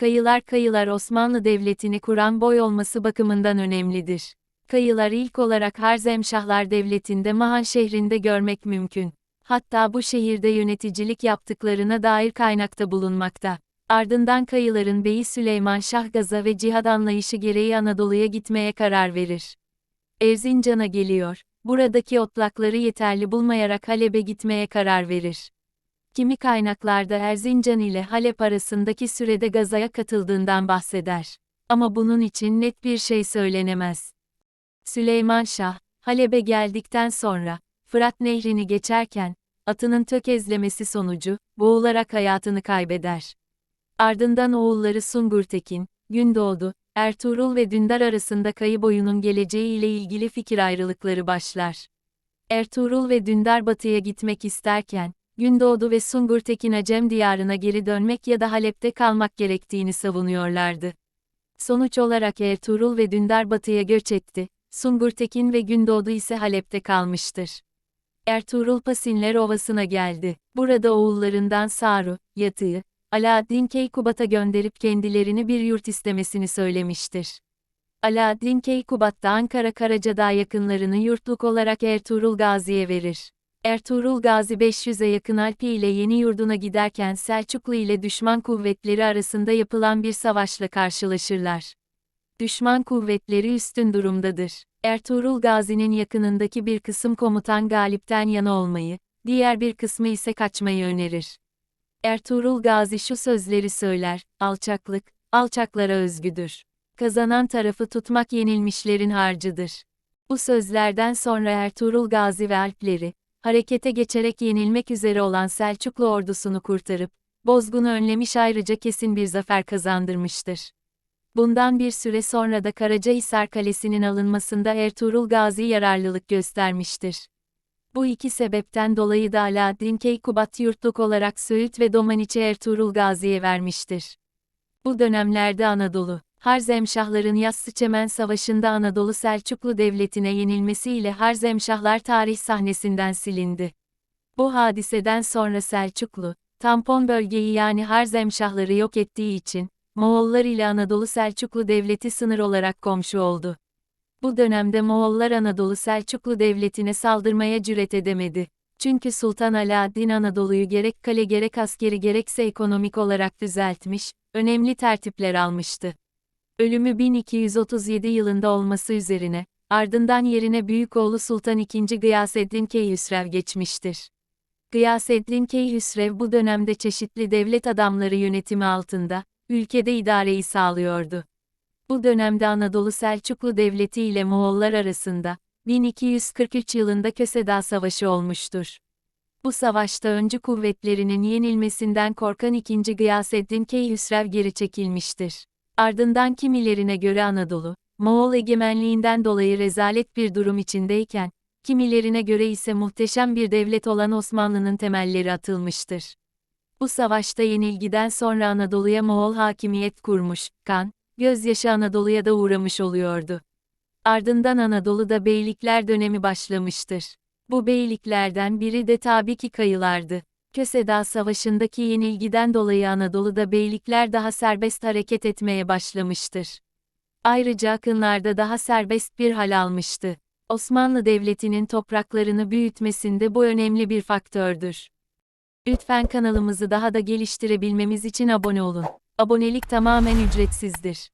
Kayılar kayılar Osmanlı Devleti'ni kuran boy olması bakımından önemlidir. Kayılar ilk olarak Harzemşahlar Devleti'nde Mahan şehrinde görmek mümkün. Hatta bu şehirde yöneticilik yaptıklarına dair kaynakta bulunmakta. Ardından Kayıların Beyi Süleyman Şah Gaza ve cihad anlayışı gereği Anadolu'ya gitmeye karar verir. Erzincan'a geliyor. Buradaki otlakları yeterli bulmayarak Halep'e gitmeye karar verir. Kimi kaynaklarda Erzincan ile Halep arasındaki sürede Gaza'ya katıldığından bahseder. Ama bunun için net bir şey söylenemez. Süleyman Şah, Halep'e geldikten sonra, Fırat Nehri'ni geçerken, atının tökezlemesi sonucu, boğularak hayatını kaybeder. Ardından oğulları Sungurtekin, Gündoğdu, Ertuğrul ve Dündar arasında kayı boyunun geleceği ile ilgili fikir ayrılıkları başlar. Ertuğrul ve Dündar batıya gitmek isterken, Gündoğdu ve Sungurtekin Acem diyarına geri dönmek ya da Halep'te kalmak gerektiğini savunuyorlardı. Sonuç olarak Ertuğrul ve Dündar batıya göç etti, Sungurtekin ve Gündoğdu ise Halep'te kalmıştır. Ertuğrul Pasinler Ovası'na geldi. Burada oğullarından Saru, Yatı'yı, Alaaddin Keykubat'a gönderip kendilerini bir yurt istemesini söylemiştir. Alaaddin Keykubat da Ankara Karacadağ yakınlarını yurtluk olarak Ertuğrul Gazi'ye verir. Ertuğrul Gazi 500'e yakın Alpi ile yeni yurduna giderken Selçuklu ile düşman kuvvetleri arasında yapılan bir savaşla karşılaşırlar. Düşman kuvvetleri üstün durumdadır. Ertuğrul Gazi'nin yakınındaki bir kısım komutan Galip'ten yana olmayı, diğer bir kısmı ise kaçmayı önerir. Ertuğrul Gazi şu sözleri söyler, alçaklık, alçaklara özgüdür. Kazanan tarafı tutmak yenilmişlerin harcıdır. Bu sözlerden sonra Ertuğrul Gazi ve Alpleri, harekete geçerek yenilmek üzere olan Selçuklu ordusunu kurtarıp, bozgunu önlemiş ayrıca kesin bir zafer kazandırmıştır. Bundan bir süre sonra da Karacahisar Kalesi'nin alınmasında Ertuğrul Gazi yararlılık göstermiştir. Bu iki sebepten dolayı da Alaaddin Keykubat yurtluk olarak Söğüt ve Domaniç'i Ertuğrul Gazi'ye vermiştir. Bu dönemlerde Anadolu, Harzemşahların Yassıçemen Savaşı'nda Anadolu Selçuklu Devleti'ne yenilmesiyle Harzemşahlar tarih sahnesinden silindi. Bu hadiseden sonra Selçuklu, tampon bölgeyi yani Harzemşahları yok ettiği için, Moğollar ile Anadolu Selçuklu Devleti sınır olarak komşu oldu. Bu dönemde Moğollar Anadolu Selçuklu Devleti'ne saldırmaya cüret edemedi. Çünkü Sultan Alaaddin Anadolu'yu gerek kale gerek askeri gerekse ekonomik olarak düzeltmiş, önemli tertipler almıştı. Ölümü 1237 yılında olması üzerine, ardından yerine büyük oğlu Sultan II. Gıyaseddin Keyhüsrev geçmiştir. Gıyaseddin Keyhüsrev bu dönemde çeşitli devlet adamları yönetimi altında, ülkede idareyi sağlıyordu. Bu dönemde Anadolu Selçuklu Devleti ile Moğollar arasında, 1243 yılında Köseda Savaşı olmuştur. Bu savaşta öncü kuvvetlerinin yenilmesinden korkan 2. Gıyaseddin Keyhüsrev geri çekilmiştir. Ardından kimilerine göre Anadolu, Moğol egemenliğinden dolayı rezalet bir durum içindeyken, kimilerine göre ise muhteşem bir devlet olan Osmanlı'nın temelleri atılmıştır. Bu savaşta yenilgiden sonra Anadolu'ya Moğol hakimiyet kurmuş, kan, gözyaşı Anadolu'ya da uğramış oluyordu. Ardından Anadolu'da beylikler dönemi başlamıştır. Bu beyliklerden biri de tabii ki kayılardı. Köseda Savaşı'ndaki yenilgiden dolayı Anadolu'da beylikler daha serbest hareket etmeye başlamıştır. Ayrıca akınlarda daha serbest bir hal almıştı. Osmanlı Devleti'nin topraklarını büyütmesinde bu önemli bir faktördür. Lütfen kanalımızı daha da geliştirebilmemiz için abone olun. Abonelik tamamen ücretsizdir.